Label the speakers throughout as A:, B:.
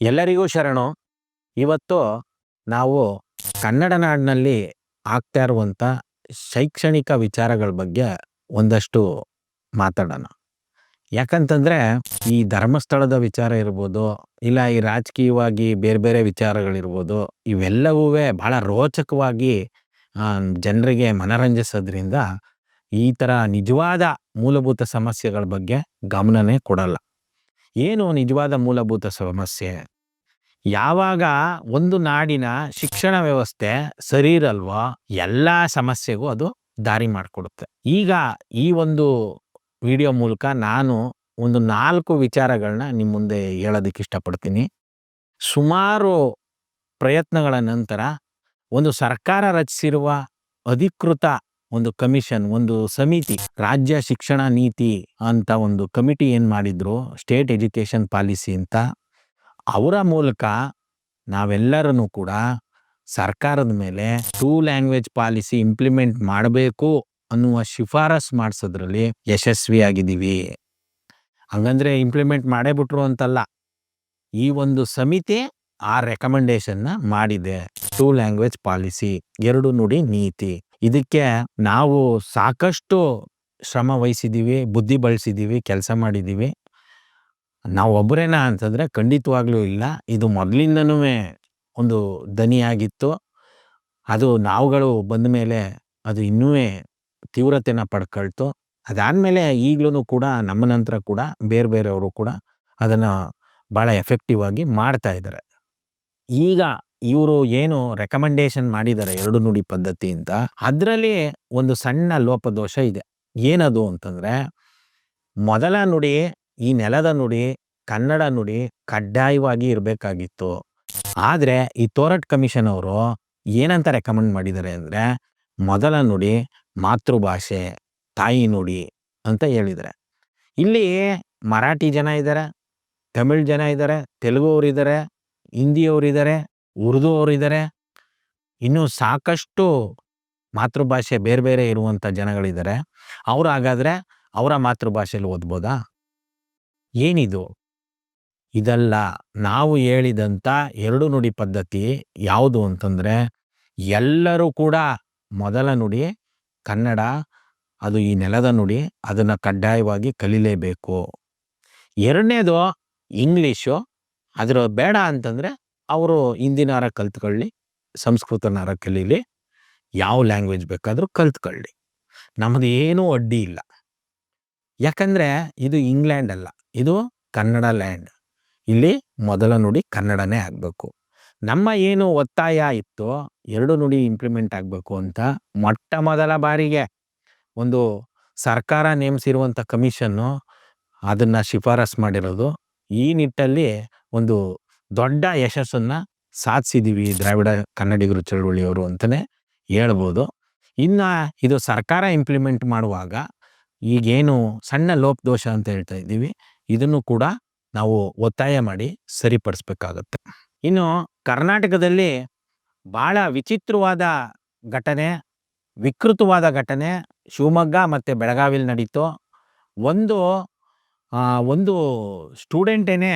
A: ಎಲ್ಲರಿಗೂ ಶರಣು. ಇವತ್ತು ನಾವು ಕನ್ನಡ ನಾಡಿನಲ್ಲಿ ಆಗ್ತಾ ಇರುವಂಥ ಶೈಕ್ಷಣಿಕ ವಿಚಾರಗಳ ಬಗ್ಗೆ ಒಂದಷ್ಟು ಮಾತಾಡೋಣ. ಯಾಕಂತಂದರೆ ಈ ಧರ್ಮಸ್ಥಳದ ವಿಚಾರ ಇರ್ಬೋದು, ಇಲ್ಲ ಈ ರಾಜಕೀಯವಾಗಿ ಬೇರೆ ಬೇರೆ ವಿಚಾರಗಳಿರ್ಬೋದು, ಇವೆಲ್ಲವೂ ಭಾಳ ರೋಚಕವಾಗಿ ಜನರಿಗೆ ಮನರಂಜಿಸೋದ್ರಿಂದ ಈ ಥರ ನಿಜವಾದ ಮೂಲಭೂತ ಸಮಸ್ಯೆಗಳ ಬಗ್ಗೆ ಗಮನನೇ ಕೊಡಲ್ಲ. ಏನು ನಿಜವಾದ ಮೂಲಭೂತ ಸಮಸ್ಯೆ? ಯಾವಾಗ ಒಂದು ನಾಡಿನ ಶಿಕ್ಷಣ ವ್ಯವಸ್ಥೆ ಸರಿ ಇರಲ್ವೋ ಎಲ್ಲ ಸಮಸ್ಯೆಗೂ ಅದು ದಾರಿ ಮಾಡಿಕೊಡುತ್ತೆ. ಈಗ ಈ ಒಂದು ವಿಡಿಯೋ ಮೂಲಕ ನಾನು ಒಂದು ನಾಲ್ಕು ವಿಚಾರಗಳನ್ನ ನಿಮ್ಮ ಮುಂದೆ ಹೇಳೋದಕ್ಕೆ ಇಷ್ಟಪಡ್ತೀನಿ. ಸುಮಾರು ಪ್ರಯತ್ನಗಳ ನಂತರ ಒಂದು ಸರ್ಕಾರ ರಚಿಸಿರುವ ಅಧಿಕೃತ ಒಂದು ಕಮಿಷನ್, ಒಂದು ಸಮಿತಿ, ರಾಜ್ಯ ಶಿಕ್ಷಣ ನೀತಿ ಅಂತ ಒಂದು ಕಮಿಟಿ ಏನು ಮಾಡಿದ್ರು, ಸ್ಟೇಟ್ ಎಜುಕೇಷನ್ ಪಾಲಿಸಿ ಅಂತ. ಅವರ ಮೂಲಕ ನಾವೆಲ್ಲರೂ ಕೂಡ ಸರ್ಕಾರದ ಮೇಲೆ ಟೂ ಲ್ಯಾಂಗ್ವೇಜ್ ಪಾಲಿಸಿ ಇಂಪ್ಲಿಮೆಂಟ್ ಮಾಡಬೇಕು ಅನ್ನುವ ಶಿಫಾರಸ್ ಮಾಡಿಸೋದ್ರಲ್ಲಿ ಯಶಸ್ವಿಯಾಗಿದ್ದೀವಿ. ಹಂಗಂದ್ರೆ ಇಂಪ್ಲಿಮೆಂಟ್ ಮಾಡೇ ಬಿಟ್ರು ಅಂತಲ್ಲ, ಈ ಒಂದು ಸಮಿತಿ ಆ ರೆಕಮೆಂಡೇಶನ್ನ ಮಾಡಿದೆ. ಟೂ ಲ್ಯಾಂಗ್ವೇಜ್ ಪಾಲಿಸಿ, ಎರಡು ನುಡಿ ನೀತಿ. ಇದಕ್ಕೆ ನಾವು ಸಾಕಷ್ಟು ಶ್ರಮ ವಹಿಸಿದ್ದೀವಿ ಬುದ್ಧಿ ಬಳಸಿದ್ದೀವಿ ಕೆಲಸ ಮಾಡಿದ್ದೀವಿ ನಾವು ಒಬ್ಬರೇನ ಅಂತಂದರೆ ಖಂಡಿತವಾಗ್ಲೂ ಇಲ್ಲ. ಇದು ಮೊದಲಿಂದನೂ ಒಂದು ದನಿಯಾಗಿತ್ತು. ಅದು ನಾವುಗಳು ಬಂದ ಮೇಲೆ ಅದು ಇನ್ನೂ ತೀವ್ರತೆನ ಪಡ್ಕೊಳ್ತು. ಅದಾದಮೇಲೆ ಈಗಲೂ ಕೂಡ, ನಮ್ಮ ನಂತರ ಕೂಡ, ಬೇರೆ ಬೇರೆಯವರು ಕೂಡ ಅದನ್ನು ಭಾಳ ಎಫೆಕ್ಟಿವ್ ಆಗಿ ಮಾಡ್ತಾ ಇದ್ದಾರೆ. ಈಗ ಇವರು ಏನು ರೆಕಮೆಂಡೇಶನ್ ಮಾಡಿದ್ದಾರೆ ಎರಡು ನುಡಿ ಪದ್ಧತಿ ಅಂತ, ಅದರಲ್ಲಿ ಒಂದು ಸಣ್ಣ ಲೋಪದೋಷ ಇದೆ. ಏನದು ಅಂತಂದರೆ, ಮೊದಲ ನುಡಿ, ಈ ನೆಲದ ನುಡಿ, ಕನ್ನಡ ನುಡಿ ಕಡ್ಡಾಯವಾಗಿ ಇರಬೇಕಾಗಿತ್ತು. ಆದರೆ ಈ ತೋರಟ್ ಕಮಿಷನ್ ಅವರು ಏನಂತ ರೆಕಮೆಂಡ್ ಮಾಡಿದ್ದಾರೆ ಅಂದರೆ, ಮೊದಲ ನುಡಿ ಮಾತೃಭಾಷೆ, ತಾಯಿ ನುಡಿ ಅಂತ ಹೇಳಿದರೆ. ಇಲ್ಲಿ ಮರಾಠಿ ಜನ ಇದ್ದಾರೆ ತಮಿಳ್ ಜನ ಇದ್ದಾರೆ ತೆಲುಗು ಅವರಿದ್ದಾರೆ ಹಿಂದಿಯವರಿದ್ದಾರೆ ಉರ್ದು ಅವರಿದ್ದಾರೆ ಇನ್ನೂ ಸಾಕಷ್ಟು ಮಾತೃಭಾಷೆ ಬೇರೆ ಬೇರೆ ಇರುವಂಥ ಜನಗಳಿದ್ದಾರೆ. ಅವರು ಹಾಗಾದರೆ ಅವರ ಮಾತೃಭಾಷೆಯಲ್ಲಿ ಓದ್ಬೋದಾ? ಏನಿದು? ಇದಲ್ಲ, ನಾವು ಹೇಳಿದಂಥ ಎರಡು ನುಡಿ ಪದ್ಧತಿ ಯಾವುದು ಅಂತಂದರೆ, ಎಲ್ಲರೂ ಕೂಡ ಮೊದಲ ನುಡಿ ಕನ್ನಡ, ಅದು ಈ ನೆಲದ ನುಡಿ, ಅದನ್ನು ಕಡ್ಡಾಯವಾಗಿ ಕಲಿಲೇಬೇಕು. ಎರಡನೇದು ಇಂಗ್ಲೀಷು ಅದರ ಬೇಡ ಅಂತಂದರೆ ಅವರು ಹಿಂದಿನಾರ ಕಲ್ತ್ಕೊಳ್ಳಿ ಸಂಸ್ಕೃತನಾರ ಕಲೀಲಿ, ಯಾವ ಲ್ಯಾಂಗ್ವೇಜ್ ಬೇಕಾದರೂ ಕಲ್ತ್ಕೊಳ್ಳಿ. ನಮ್ಮದು ಏನೂ ಅಡ್ಡಿ ಇಲ್ಲ. ಯಾಕಂದರೆ ಇದು ಇಂಗ್ಲೆಂಡ್ ಅಲ್ಲ, ಇದು ಕನ್ನಡ ಲ್ಯಾಂಡ್ ಇಲ್ಲಿ ಮೊದಲ ನುಡಿ ಕನ್ನಡನೇ ಆಗಬೇಕು. ನಮ್ಮ ಏನು ಒತ್ತಾಯ ಇತ್ತು, ಎರಡು ನುಡಿ ಇಂಪ್ಲಿಮೆಂಟ್ ಆಗಬೇಕು ಅಂತ ಮೊಟ್ಟ ಮೊದಲ ಬಾರಿಗೆ ಒಂದು ಸರ್ಕಾರ ನೇಮಿಸಿರುವಂಥ ಕಮಿಷನ್ನು ಅದನ್ನು ಶಿಫಾರಸ್ ಮಾಡಿರೋದು ಈ ನಿಟ್ಟಲ್ಲಿ ಒಂದು ದೊಡ್ಡ ಯಶಸ್ಸನ್ನು ಸಾಧಿಸಿದ್ದೀವಿ ದ್ರಾವಿಡ ಕನ್ನಡಿಗರು ಚಳುವಳಿಯವರು ಅಂತಲೇ ಹೇಳ್ಬೋದು. ಇನ್ನು ಇದು ಸರ್ಕಾರ ಇಂಪ್ಲಿಮೆಂಟ್ ಮಾಡುವಾಗ ಈಗೇನು ಸಣ್ಣ ಲೋಪದೋಷ ಅಂತ ಹೇಳ್ತಾ ಇದ್ದೀವಿ. ಇದನ್ನು ಕೂಡ ನಾವು ಒತ್ತಾಯ ಮಾಡಿ ಸರಿಪಡಿಸ್ಬೇಕಾಗತ್ತೆ. ಇನ್ನು ಕರ್ನಾಟಕದಲ್ಲಿ ಭಾಳ ವಿಚಿತ್ರವಾದ ಘಟನೆ, ವಿಕೃತವಾದ ಘಟನೆ ಶಿವಮೊಗ್ಗ ಮತ್ತು ಬೆಳಗಾವಿಲಿ ನಡೀತು. ಒಂದು ಒಂದು ಸ್ಟೂಡೆಂಟೇನೆ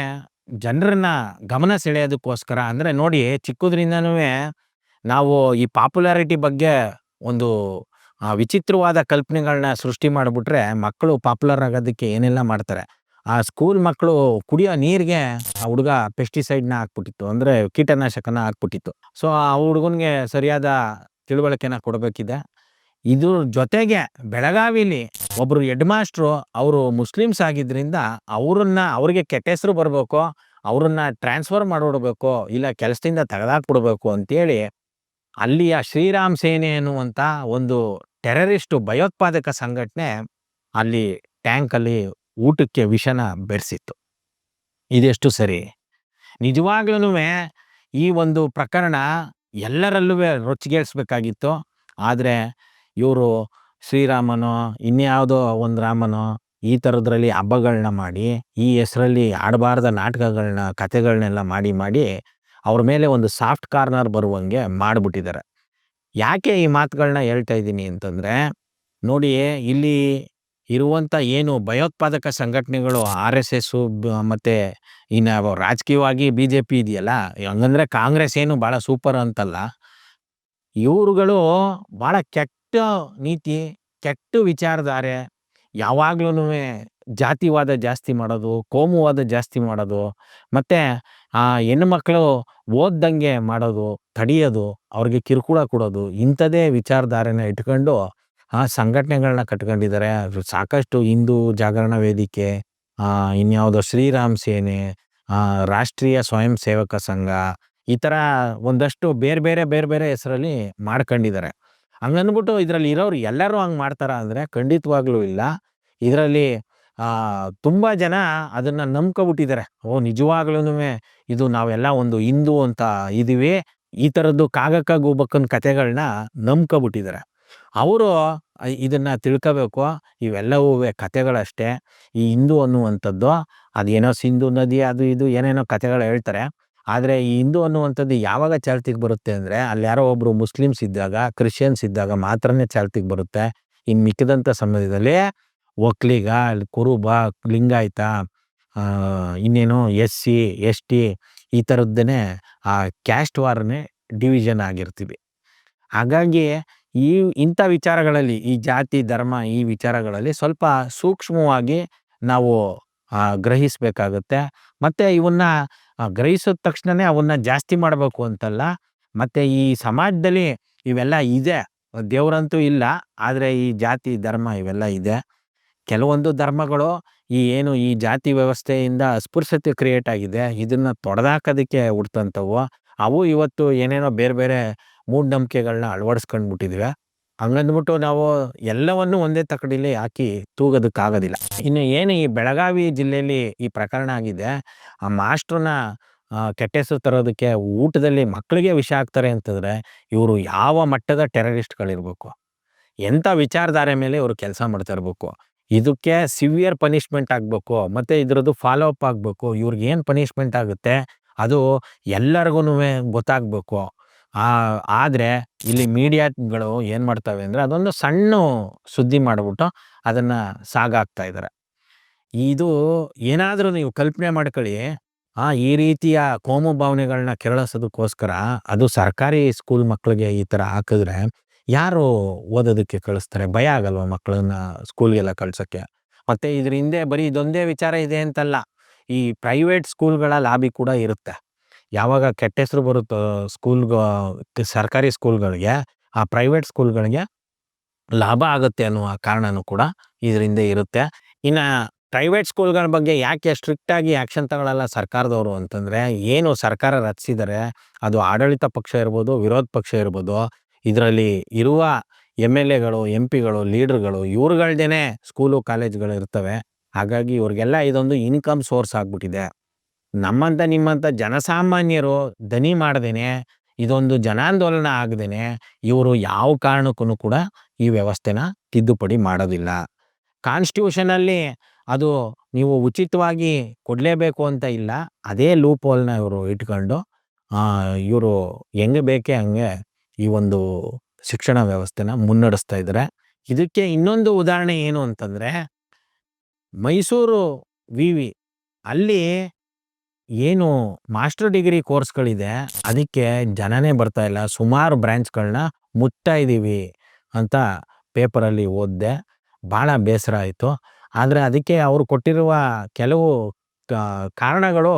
A: ಜನರನ್ನ ಗಮನ ಸೆಳೆಯೋದಕ್ಕೋಸ್ಕರ ಅಂದರೆ ನೋಡಿ ಚಿಕ್ಕದ್ರಿಂದನೂ ನಾವು ಈ ಪಾಪ್ಯುಲಾರಿಟಿ ಬಗ್ಗೆ ಒಂದು ವಿಚಿತ್ರವಾದ ಕಲ್ಪನೆಗಳನ್ನ ಸೃಷ್ಟಿ ಮಾಡಿಬಿಟ್ರೆ ಮಕ್ಕಳು ಪಾಪ್ಯುಲರ್ ಆಗೋದಕ್ಕೆ ಏನೆಲ್ಲ ಮಾಡ್ತಾರೆ? ಆ ಸ್ಕೂಲ್ ಮಕ್ಕಳು ಕುಡಿಯೋ ನೀರಿಗೆ ಆ ಹುಡುಗ ಪೆಸ್ಟಿಸೈಡ್ನ ಹಾಕ್ಬಿಟ್ಟಿತ್ತು, ಅಂದರೆ ಕೀಟನಾಶಕನ ಹಾಕ್ಬಿಟ್ಟಿತ್ತು. ಸೊ, ಆ ಹುಡುಗನಿಗೆ ಸರಿಯಾದ ತಿಳುವಳಿಕೆನ ಕೊಡಬೇಕಿದೆ. ಇದ್ರ ಜೊತೆಗೆ ಬೆಳಗಾವಿಲಿ ಒಬ್ಬರು ಹೆಡ್ ಮಾಸ್ಟ್ರು ಅವರು ಮುಸ್ಲಿಮ್ಸ್ ಆಗಿದ್ರಿಂದ ಅವರನ್ನ ಅವ್ರಿಗೆ ಕೆಟ್ಟ ಹೆಸರು ಬರಬೇಕು, ಅವ್ರನ್ನ ಟ್ರಾನ್ಸ್ಫರ್ ಮಾಡಿಬಿಡ್ಬೇಕು, ಇಲ್ಲ ಕೆಲಸದಿಂದ ತೆಗೆದಾಕ್ಬಿಡ್ಬೇಕು ಅಂತೇಳಿ ಅಲ್ಲಿಯ ಶ್ರೀರಾಮ್ ಸೇನೆ ಅನ್ನುವಂಥ ಒಂದು ಟೆರರಿಸ್ಟು ಭಯೋತ್ಪಾದಕ ಸಂಘಟನೆ ಅಲ್ಲಿ ಟ್ಯಾಂಕಲ್ಲಿ ಊಟಕ್ಕೆ ವಿಷನ ಬೆರೆಸಿತ್ತು. ಇದೆಷ್ಟು ಸರಿ? ನಿಜವಾಗ್ಲೂ ಈ ಒಂದು ಪ್ರಕರಣ ಎಲ್ಲರಲ್ಲೂ ರೊಚ್ಚಿಗೇಳಿಸ್ಬೇಕಾಗಿತ್ತು ಆದರೆ ಇವರು ಶ್ರೀರಾಮನೋ, ಇನ್ಯಾವುದೋ ಒಂದು ರಾಮನೋ, ಈ ಥರದ್ರಲ್ಲಿ ಹಬ್ಬಗಳನ್ನ ಮಾಡಿ, ಈ ಹೆಸರಲ್ಲಿ ಆಡಬಾರ್ದ ನಾಟಕಗಳನ್ನ ಕಥೆಗಳನ್ನೆಲ್ಲ ಮಾಡಿ ಮಾಡಿ ಅವ್ರ ಮೇಲೆ ಒಂದು ಸಾಫ್ಟ್ ಕಾರ್ನರ್ ಬರುವಂಗೆ ಮಾಡಿಬಿಟ್ಟಿದ್ದಾರೆ. ಯಾಕೆ ಈ ಮಾತುಗಳನ್ನ ಹೇಳ್ತಾ ಇದ್ದೀನಿ ಅಂತಂದರೆ ನೋಡಿ ಇಲ್ಲಿ ಇರುವಂಥ ಏನು ಭಯೋತ್ಪಾದಕ ಸಂಘಟನೆಗಳು, ಆರ್ ಎಸ್ ಎಸ್ಸು ಮತ್ತು ಇನ್ನು ರಾಜಕೀಯವಾಗಿ ಬಿ ಜೆ ಪಿ ಇದೆಯಲ್ಲ, ಹಂಗಂದ್ರೆ ಕಾಂಗ್ರೆಸ್ ಏನು ಭಾಳ ಸೂಪರ್ ಅಂತಲ್ಲ, ಇವರುಗಳು ಭಾಳ ಕೆಟ್ಟ ನೀತಿ ಕೆಟ್ಟ ವಿಚಾರಧಾರೆ ಯಾವಾಗ್ಲೂ ಜಾತಿವಾದ ಜಾಸ್ತಿ ಮಾಡೋದು, ಕೋಮುವಾದ ಜಾಸ್ತಿ ಮಾಡೋದು, ಮತ್ತು ಆ ಹೆಣ್ಣುಮಕ್ಳು ಓದ್ದಂಗೆ ಮಾಡೋದು, ತಡಿಯೋದು, ಅವ್ರಿಗೆ ಕಿರುಕುಳ ಕೊಡೋದು, ಇಂಥದ್ದೇ ವಿಚಾರಧಾರೆನ ಇಟ್ಕೊಂಡು ಆ ಸಂಘಟನೆಗಳನ್ನ ಕಟ್ಕೊಂಡಿದ್ದಾರೆ. ಸಾಕಷ್ಟು ಹಿಂದೂ ಜಾಗರಣ ವೇದಿಕೆ ಇನ್ಯಾವುದೋ ಶ್ರೀರಾಮ್ ಸೇನೆ ರಾಷ್ಟ್ರೀಯ ಸ್ವಯಂ ಸೇವಕ ಸಂಘ ಈ ಥರ ಒಂದಷ್ಟು ಬೇರೆ ಬೇರೆ ಬೇರೆ ಬೇರೆ ಹೆಸರಲ್ಲಿ ಮಾಡ್ಕೊಂಡಿದ್ದಾರೆ. ಹಂಗಂದ್ಬಿಟ್ಟು ಇದರಲ್ಲಿ ಇರೋರು ಎಲ್ಲರೂ ಹಂಗೆ ಮಾಡ್ತಾರ ಅಂದರೆ ಖಂಡಿತವಾಗ್ಲೂ ಇಲ್ಲ. ಇದರಲ್ಲಿ ತುಂಬ ಜನ ಅದನ್ನು ನಂಬ್ಕೊಬಿಟ್ಟಿದ್ದಾರೆ ಓ ನಿಜವಾಗ್ಲೂ ಇದು ನಾವೆಲ್ಲ ಒಂದು ಹಿಂದೂ ಅಂತ ಇದೀವಿ. ಈ ಥರದ್ದು ಕಾಗಕ್ಕ ಗೂಬಕ್ಕನ ಕತೆಗಳನ್ನ ನಂಬ್ಕೊಬಿಟ್ಟಿದ್ದಾರೆ ಅವರು ಇದನ್ನು ತಿಳ್ಕೋಬೇಕು. ಇವೆಲ್ಲವೂ ಕತೆಗಳಷ್ಟೇ ಈ ಹಿಂದೂ ಅನ್ನುವಂಥದ್ದು, ಅದೇನೋ ಸಿಂಧು ನದಿ ಅದು ಇದು ಏನೇನೋ ಕತೆಗಳು ಹೇಳ್ತಾರೆ. ಆದರೆ ಈ ಹಿಂದೂ ಅನ್ನುವಂಥದ್ದು ಯಾವಾಗ ಚಾಲ್ತಿಗೆ ಬರುತ್ತೆ ಅಂದರೆ ಅಲ್ಲಿ ಯಾರೋ ಒಬ್ಬರು ಮುಸ್ಲಿಮ್ಸ್ ಇದ್ದಾಗ, ಕ್ರಿಶ್ಚಿಯನ್ಸ್ ಇದ್ದಾಗ ಮಾತ್ರನೇ ಚಾಲ್ತಿಗೆ ಬರುತ್ತೆ. ಇನ್ನು ಮಿಕ್ಕಿದಂಥ ಸಮಯದಲ್ಲಿ ಒಕ್ಲಿಗ ಕುರುಬ, ಲಿಂಗಾಯತ ಇನ್ನೇನು ಎಸ್ ಸಿ ಎಸ್ ಟಿ ಈ ಥರದ್ದನ್ನೇ ಆ ಕ್ಯಾಸ್ಟ್ ವಾರನೇ ಡಿವಿಷನ್ ಆಗಿರ್ತೀವಿ. ಹಾಗಾಗಿ ಈ ಇಂಥ ವಿಚಾರಗಳಲ್ಲಿ, ಈ ಜಾತಿ, ಧರ್ಮ ಈ ವಿಚಾರಗಳಲ್ಲಿ ಸ್ವಲ್ಪ ಸೂಕ್ಷ್ಮವಾಗಿ ನಾವು ಗ್ರಹಿಸಬೇಕಾಗುತ್ತೆ. ಮತ್ತು ಇವನ್ನ ಗ್ರಹಿಸಿದ ತಕ್ಷಣನೇ ಅವನ್ನ ಜಾಸ್ತಿ ಮಾಡಬೇಕು ಅಂತಲ್ಲ. ಮತ್ತು ಈ ಸಮಾಜದಲ್ಲಿ ಇವೆಲ್ಲ ಇದೆ. ದೇವರಂತೂ ಇಲ್ಲ. ಆದರೆ ಈ ಜಾತಿ ಧರ್ಮ ಇವೆಲ್ಲ ಇದೆ. ಕೆಲವೊಂದು ಧರ್ಮಗಳು ಈ ಏನು ಈ ಜಾತಿ ವ್ಯವಸ್ಥೆಯಿಂದ ಅಸ್ಪೃಶ್ಯತೆ ಕ್ರಿಯೇಟ್ ಆಗಿದೆ. ಇದನ್ನು ತೊಡೆದಾಕೋದಕ್ಕೆ ಹುಡ್ತಂಥವು ಅವು ಇವತ್ತು ಏನೇನೋ ಬೇರೆ ಬೇರೆ ಮೂಢನಂಬಿಕೆಗಳನ್ನ ಅಳವಡಿಸ್ಕೊಂಡ್ಬಿಟ್ಟಿದ್ವಿ. ಹಂಗಂದ್ಬಿಟ್ಟು ನಾವು ಎಲ್ಲವನ್ನು ಒಂದೇ ತಕಡಿಲಿ ಹಾಕಿ ತೂಗೋದಕ್ಕಾಗೋದಿಲ್ಲ. ಇನ್ನು ಏನು ಈ ಬೆಳಗಾವಿ ಜಿಲ್ಲೆಯಲ್ಲಿ ಈ ಪ್ರಕರಣ ಆಗಿದೆ, ಆ ಮಾಸ್ಟ್ರನ್ನ ಕೆಟ್ಟ ಹೆಸರು ತರೋದಕ್ಕೆ ಊಟದಲ್ಲಿ ಮಕ್ಕಳಿಗೆ ವಿಷ ಆಗ್ತಾರೆ ಅಂತಂದರೆ ಇವರು ಯಾವ ಮಟ್ಟದ ಟೆರರಿಸ್ಟ್ಗಳಿರ್ಬೇಕು? ಎಂಥ ವಿಚಾರಧಾರೆ ಮೇಲೆ ಇವರು ಕೆಲಸ ಮಾಡ್ತಾ ಇರಬೇಕು ಇದಕ್ಕೆ ಸಿವಿಯರ್ ಪನಿಷ್ಮೆಂಟ್ ಆಗಬೇಕು, ಮತ್ತು ಇದರದ್ದು ಫಾಲೋ ಅಪ್ ಆಗಬೇಕು ಇವ್ರಿಗೆ ಏನು ಪನಿಷ್ಮೆಂಟ್ ಆಗುತ್ತೆ? ಅದು ಎಲ್ಲರಿಗೂ ಗೊತ್ತಾಗಬೇಕು. ಆದರೆ ಇಲ್ಲಿ ಮೀಡಿಯಾಗಳು ಏನು ಮಾಡ್ತವೆ ಅಂದರೆ ಅದೊಂದು ಸಣ್ಣ ಸುದ್ದಿ ಮಾಡಿಬಿಟ್ಟು ಅದನ್ನು ಸಾಗಾಕ್ತಾ ಇದ್ದಾರೆ ಇದು ಏನಾದರೂ ನೀವು ಕಲ್ಪನೆ ಮಾಡ್ಕೊಳ್ಳಿ, ಆ, ಈ ರೀತಿಯ ಕೋಮು ಭಾವನೆಗಳನ್ನ ಕೆರಳಿಸೋದಕ್ಕೋಸ್ಕರ ಅದು ಸರ್ಕಾರಿ ಸ್ಕೂಲ್ ಮಕ್ಕಳಿಗೆ ಈ ಥರ ಹಾಕಿದ್ರೆ ಯಾರು ಓದೋದಕ್ಕೆ ಕಳಿಸ್ತಾರೆ? ಭಯ ಆಗಲ್ವ ಮಕ್ಕಳನ್ನ ಸ್ಕೂಲ್ಗೆಲ್ಲ ಕಳ್ಸೋಕ್ಕೆ? ಮತ್ತು ಇದ್ರ ಹಿಂದೆ ಬರೀ ಇದೊಂದೇ ವಿಚಾರ ಇದೆ ಅಂತಲ್ಲ, ಈ ಪ್ರೈವೇಟ್ ಸ್ಕೂಲ್ಗಳ ಲಾಬಿ ಕೂಡ ಇರುತ್ತೆ. ಯಾವಾಗ ಕೆಟ್ಟ ಹೆಸರು ಬರುತ್ತೋ ಸ್ಕೂಲ್ಗ ಸರ್ಕಾರಿ ಸ್ಕೂಲ್ಗಳಿಗೆ, ಆ ಪ್ರೈವೇಟ್ ಸ್ಕೂಲ್ಗಳಿಗೆ ಲಾಭ ಆಗುತ್ತೆ ಅನ್ನುವ ಕಾರಣನೂ ಕೂಡ ಇದರಿಂದ ಇರುತ್ತೆ. ಇನ್ನು ಪ್ರೈವೇಟ್ ಸ್ಕೂಲ್ಗಳ ಬಗ್ಗೆ ಯಾಕೆ ಸ್ಟ್ರಿಕ್ಟಾಗಿ ಆ್ಯಕ್ಷನ್ ತಗೊಳ್ಳಲ್ಲ ಸರ್ಕಾರದವರು ಅಂತಂದರೆ, ಏನು ಸರ್ಕಾರ ರಚಿಸಿದರೆ ಅದು ಆಡಳಿತ ಪಕ್ಷ ಇರ್ಬೋದು, ವಿರೋಧ ಪಕ್ಷ ಇರ್ಬೋದು, ಇದರಲ್ಲಿ ಇರುವ ಎಂ ಎಲ್ ಎಗಳು, ಎಂ ಪಿಗಳು, ಲೀಡರ್ಗಳು ಇವ್ರುಗಳ್ದೇ ಸ್ಕೂಲು, ಕಾಲೇಜ್ಗಳು ಇರ್ತವೆ. ಹಾಗಾಗಿ ಇವ್ರಿಗೆಲ್ಲ ಇದೊಂದು ಇನ್ಕಮ್ ಸೋರ್ಸ್ ಆಗ್ಬಿಟ್ಟಿದೆ. ನಮ್ಮಂಥ ನಿಮ್ಮಂಥ ಜನಸಾಮಾನ್ಯರು ದನಿ ಮಾಡ್ದೇನೆ, ಇದೊಂದು ಜನಾಂದೋಲನ ಆಗದೇನೆ, ಇವರು ಯಾವ ಕಾರಣಕ್ಕೂ ಕೂಡ ಈ ವ್ಯವಸ್ಥೆನ ತಿದ್ದುಪಡಿ ಮಾಡೋದಿಲ್ಲ. ಕಾನ್ಸ್ಟಿಟ್ಯೂಷನಲ್ಲಿ ಅದು ನೀವು ಉಚಿತವಾಗಿ ಕೊಡಲೇಬೇಕು ಅಂತ ಇಲ್ಲ, ಅದೇ ಲೂಪ್ ಹೋಲ್ನ ಇವರು ಇಟ್ಕೊಂಡು ಇವರು ಹೆಂಗೆ ಬೇಕೇ ಹಂಗೆ ಈ ಒಂದು ಶಿಕ್ಷಣ ವ್ಯವಸ್ಥೆನ ಮುನ್ನಡೆಸ್ತಾ ಇದ್ದಾರೆ. ಇದಕ್ಕೆ ಇನ್ನೊಂದು ಉದಾಹರಣೆ ಏನು ಅಂತಂದರೆ, ಮೈಸೂರು ವಿ ವಿ ಅಲ್ಲಿ ಏನು ಮಾಸ್ಟರ್ ಡಿಗ್ರಿ ಕೋರ್ಸ್ಗಳಿದೆ, ಅದಕ್ಕೆ ಜನನೇ ಬರ್ತಾ ಇಲ್ಲ. ಸುಮಾರು ಬ್ರ್ಯಾಂಚ್ಗಳನ್ನ ಮುಟ್ತಾ ಇದ್ದೀವಿ ಅಂತ ಪೇಪರಲ್ಲಿ ಓದಿದೆ. ಭಾಳ ಬೇಸರ ಆಯಿತು. ಆದರೆ ಅದಕ್ಕೆ ಅವರು ಕೊಟ್ಟಿರುವ ಕೆಲವು ಕಾರಣಗಳು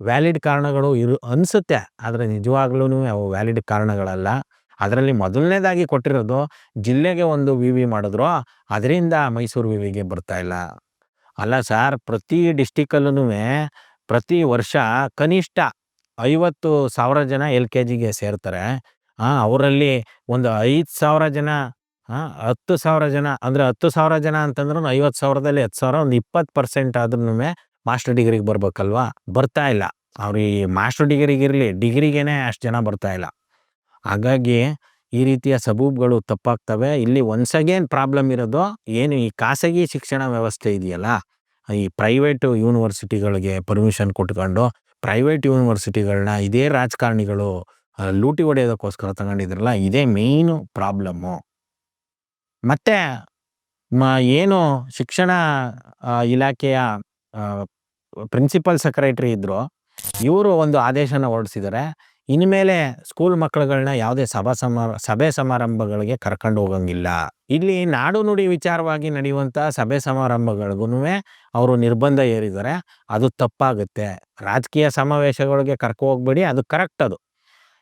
A: ವ್ಯಾಲಿಡ್ ಕಾರಣಗಳು ಇರು, ಅನಿಸುತ್ತೆ. ಆದರೆ ನಿಜವಾಗ್ಲೂ ಅವು ವ್ಯಾಲಿಡ್ ಕಾರಣಗಳಲ್ಲ. ಅದರಲ್ಲಿ ಮೊದಲನೇದಾಗಿ ಕೊಟ್ಟಿರೋದು ಜಿಲ್ಲೆಗೆ ಒಂದು ವಿ ವಿ ಮಾಡಿದ್ರು. ಅದರಿಂದ ಮೈಸೂರು ವಿ ವಿಗೆ ಬರ್ತಾ ಇಲ್ಲ. ಅಲ್ಲ ಸರ್, ಪ್ರತಿ ಡಿಸ್ಟಿಕಲ್ಲೂ ಪ್ರತಿ ವರ್ಷ ಕನಿಷ್ಠ ಐವತ್ತು ಸಾವಿರ ಜನ ಎಲ್ ಕೆ ಜಿಗೆ ಸೇರ್ತಾರೆ. ಅವರಲ್ಲಿ ಒಂದು ಐದು ಸಾವಿರ ಜನ ಹತ್ತು ಸಾವಿರ ಜನ, ಅಂದರೆ ಹತ್ತು ಸಾವಿರ ಜನ ಅಂತಂದ್ರೂ ಐವತ್ತು ಸಾವಿರದಲ್ಲಿ ಹತ್ತು ಸಾವಿರ, ಒಂದು ಇಪ್ಪತ್ತು ಪರ್ಸೆಂಟ್ ಆದ್ರೂ ಮಾಸ್ಟರ್ ಡಿಗ್ರಿಗೆ ಬರ್ಬೇಕಲ್ವಾ? ಬರ್ತಾ ಇಲ್ಲ. ಅವ್ರಿಗೆ ಮಾಸ್ಟರ್ ಡಿಗ್ರಿಗಿರಲಿ, ಡಿಗ್ರಿಗೇನೆ ಅಷ್ಟು ಜನ ಬರ್ತಾ ಇಲ್ಲ. ಹಾಗಾಗಿ ಈ ರೀತಿಯ ಸಬೂಬ್ಗಳು ತಪ್ಪಾಗ್ತವೆ. ಇಲ್ಲಿ ಒನ್ಸ್ ಅಗೇನ್ ಪ್ರಾಬ್ಲಮ್ ಇರೋದು, ಏನು ಈ ಖಾಸಗಿ ಶಿಕ್ಷಣ ವ್ಯವಸ್ಥೆ ಇದೆಯಲ್ಲ? ಈ ಪ್ರೈವೇಟು ಯೂನಿವರ್ಸಿಟಿಗಳಿಗೆ ಪರ್ಮಿಷನ್ ಕೊಟ್ಕೊಂಡು ಪ್ರೈವೇಟ್ ಯೂನಿವರ್ಸಿಟಿಗಳನ್ನ ಇದೇ ರಾಜಕಾರಣಿಗಳು ಲೂಟಿ ಹೊಡೆಯೋದಕ್ಕೋಸ್ಕರ ತಗೊಂಡಿದ್ರಲ್ಲ, ಇದೇ ಮೇಯ್ನು ಪ್ರಾಬ್ಲಮ್ಮು ಮತ್ತು, ಮ, ಏನು ಶಿಕ್ಷಣ ಇಲಾಖೆಯ ಪ್ರಿನ್ಸಿಪಲ್ ಸೆಕ್ರೆಟ್ರಿ ಇದ್ದರು ಇವರು ಒಂದು ಆದೇಶನ ಹೊರಡಿಸಿದ್ದಾರೆ ಇನ್ಮೇಲೆ ಸ್ಕೂಲ್ ಮಕ್ಕಳುಗಳನ್ನ ಯಾವುದೇ ಸಭಾ ಸಮಾರ ಸಭೆ ಸಮಾರಂಭಗಳಿಗೆ ಕರ್ಕೊಂಡು ಹೋಗಂಗಿಲ್ಲ. ಇಲ್ಲಿ ನಾಡು ನುಡಿ ವಿಚಾರವಾಗಿ ನಡೆಯುವಂಥ ಸಭೆ ಸಮಾರಂಭಗಳಿಗೂ ಅವರು ನಿರ್ಬಂಧ ಏರಿದ್ದಾರೆ ಅದು ತಪ್ಪಾಗುತ್ತೆ. ರಾಜಕೀಯ ಸಮಾವೇಶಗಳಿಗೆ ಕರ್ಕೊ ಹೋಗ್ಬೇಡಿ, ಅದು ಕರೆಕ್ಟ್ ಅದು.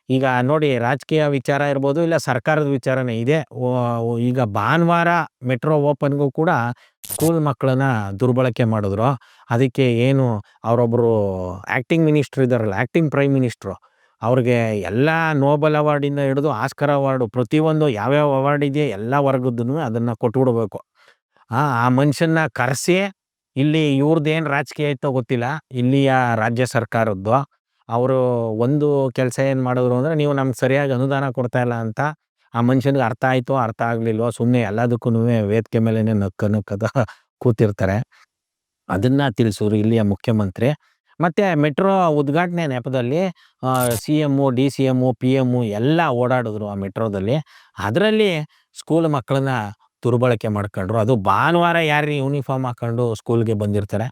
A: ಈಗ ನೋಡಿ, ರಾಜಕೀಯ ವಿಚಾರ ಇರ್ಬೋದು, ಇಲ್ಲ ಸರ್ಕಾರದ ವಿಚಾರನೇ ಇದೆ. ಈಗ ಭಾನುವಾರ ಮೆಟ್ರೋ ಓಪನ್ಗೂ ಕೂಡ ಸ್ಕೂಲ್ ಮಕ್ಕಳನ್ನ ದುರ್ಬಳಕೆ ಮಾಡಿದ್ರು. ಅದಕ್ಕೆ ಏನು ಅವರೊಬ್ಬರು ಆ್ಯಕ್ಟಿಂಗ್ ಮಿನಿಸ್ಟ್ರ್ ಇದ್ದಾರಲ್ಲ ಆ್ಯಕ್ಟಿಂಗ್ ಪ್ರೈಮ್ ಮಿನಿಸ್ಟ್ರು ಅವ್ರಿಗೆ ಎಲ್ಲ ನೋಬಲ್ ಅವಾರ್ಡಿಂದ ಹಿಡಿದು ಆಸ್ಕರ್ ಅವಾರ್ಡು ಪ್ರತಿಯೊಂದು ಯಾವ್ಯಾವ ಅವಾರ್ಡ್ ಇದೆಯೋ ಎಲ್ಲ ವರ್ಗದ್ದು ಅದನ್ನು ಕೊಟ್ಬಿಡ್ಬೇಕು ಆ ಆ ಮನುಷ್ಯನ ಕರೆಸಿ ಇಲ್ಲಿ ಇವ್ರದ್ದೇನು ರಾಜಕೀಯ ಐತೋ ಗೊತ್ತಿಲ್ಲ. ಇಲ್ಲಿಯ ರಾಜ್ಯ ಸರ್ಕಾರದ್ದು. ಅವರು ಒಂದು ಕೆಲಸ ಏನು ಮಾಡಿದ್ರು ಅಂದರೆ ನೀವು ನಮ್ಗೆ ಸರಿಯಾಗಿ ಅನುದಾನ ಕೊಡ್ತಾ ಇಲ್ಲ ಅಂತ ಆ ಮನುಷ್ಯನಿಗೆ ಅರ್ಥ ಆಯಿತು ಅರ್ಥ ಆಗಲಿಲ್ವೋ ಸುಮ್ಮನೆ ಎಲ್ಲದಕ್ಕೂ ವೇದಿಕೆ ಮೇಲೇ ನಕ್ಕ ನಕ್ಕದ ಕೂತಿರ್ತಾರೆ. ಅದನ್ನು ತಿಳಿಸೋರು ಇಲ್ಲಿಯ ಮುಖ್ಯಮಂತ್ರಿ. ಮತ್ತು ಮೆಟ್ರೋ ಉದ್ಘಾಟನೆ ನೆಪದಲ್ಲಿ C M D C M P M ಎಲ್ಲ ಓಡಾಡಿದ್ರು ಆ ಮೆಟ್ರೋದಲ್ಲಿ. ಅದರಲ್ಲಿ ಸ್ಕೂಲ್ ಮಕ್ಕಳನ್ನ ದುರ್ಬಳಕೆ ಮಾಡ್ಕೊಂಡ್ರು. ಅದು ಭಾನುವಾರ ಯಾರು ಯೂನಿಫಾರ್ಮ್ ಹಾಕೊಂಡು ಸ್ಕೂಲ್ಗೆ ಬಂದಿರ್ತಾರೆ.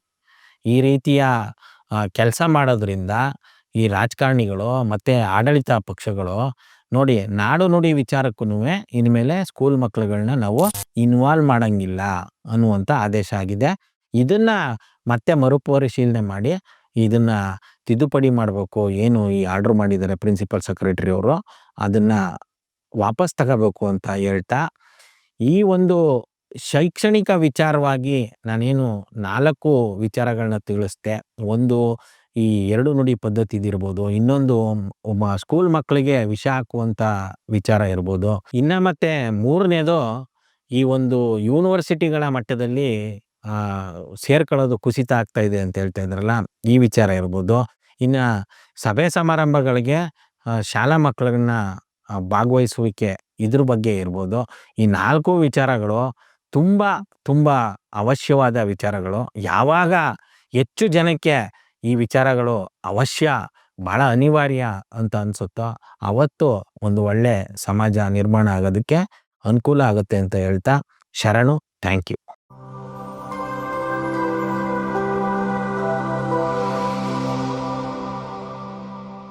A: ಈ ರೀತಿಯ ಕೆಲಸ ಮಾಡೋದ್ರಿಂದ ಈ ರಾಜಕಾರಣಿಗಳು ಮತ್ತು ಆಡಳಿತ ಪಕ್ಷಗಳು ನೋಡಿ ನಾಡು ನುಡಿ ವಿಚಾರಕ್ಕೂ ಇನ್ಮೇಲೆ ಸ್ಕೂಲ್ ಮಕ್ಕಳುಗಳನ್ನ ನಾವು ಇನ್ವಾಲ್ವ್ ಮಾಡಂಗಿಲ್ಲ ಅನ್ನುವಂಥ ಆದೇಶ ಆಗಿದೆ. ಇದನ್ನು ಮತ್ತೆ ಮರುಪರಿಶೀಲನೆ ಮಾಡಿ ಇದನ್ನ ತಿದ್ದುಪಡಿ ಮಾಡಬೇಕು, ಏನು ಈ ಆರ್ಡ್ರ್ ಮಾಡಿದ್ದಾರೆ ಪ್ರಿನ್ಸಿಪಲ್ ಸೆಕ್ರೆಟರಿ ಅವರು, ಅದನ್ನ ವಾಪಸ್ ತಗೋಬೇಕು ಅಂತ ಹೇಳ್ತಾ, ಈ ಒಂದು ಶೈಕ್ಷಣಿಕ ವಿಚಾರವಾಗಿ ನಾನೇನು ನಾಲ್ಕು ವಿಚಾರಗಳನ್ನ ತಿಳಿಸ್ದೆ. ಒಂದು ಈ ಎರಡು ನುಡಿ ಪದ್ಧತಿ ಇದಿರ್ಬೋದು, ಇನ್ನೊಂದು ಒಬ್ಬ ಸ್ಕೂಲ್ ಮಕ್ಕಳಿಗೆ ವಿಷ ಹಾಕುವಂಥ ವಿಚಾರ ಇರ್ಬೋದು. ಇನ್ನು ಮತ್ತೆ ಮೂರನೇದು ಈ ಒಂದು ಯೂನಿವರ್ಸಿಟಿಗಳ ಮಟ್ಟದಲ್ಲಿ ಸೇರ್ಕೊಳ್ಳೋದು ಕುಸಿತ ಆಗ್ತಾ ಇದೆ ಅಂತ ಹೇಳ್ತಾ ಇದ್ರಲ್ಲ, ಈ ವಿಚಾರ ಇರ್ಬೋದು. ಇನ್ನು ಸಭೆ ಸಮಾರಂಭಗಳಿಗೆ ಶಾಲಾ ಮಕ್ಕಳನ್ನ ಭಾಗವಹಿಸುವಿಕೆ ಇದ್ರ ಬಗ್ಗೆ ಇರ್ಬೋದು. ಈ ನಾಲ್ಕು ವಿಚಾರಗಳು ತುಂಬ ತುಂಬ ಅವಶ್ಯವಾದ ವಿಚಾರಗಳು. ಯಾವಾಗ ಹೆಚ್ಚು ಜನಕ್ಕೆ ಈ ವಿಚಾರಗಳು ಅವಶ್ಯ ಭಾಳ ಅನಿವಾರ್ಯ ಅಂತ ಅನಿಸುತ್ತೋ, ಅವತ್ತು ಒಂದು ಒಳ್ಳೆ ಸಮಾಜ ನಿರ್ಮಾಣ ಆಗೋದಕ್ಕೆ ಅನುಕೂಲ ಆಗುತ್ತೆ ಅಂತ ಹೇಳ್ತಾ, ಶರಣು, ಥ್ಯಾಂಕ್ ಯು.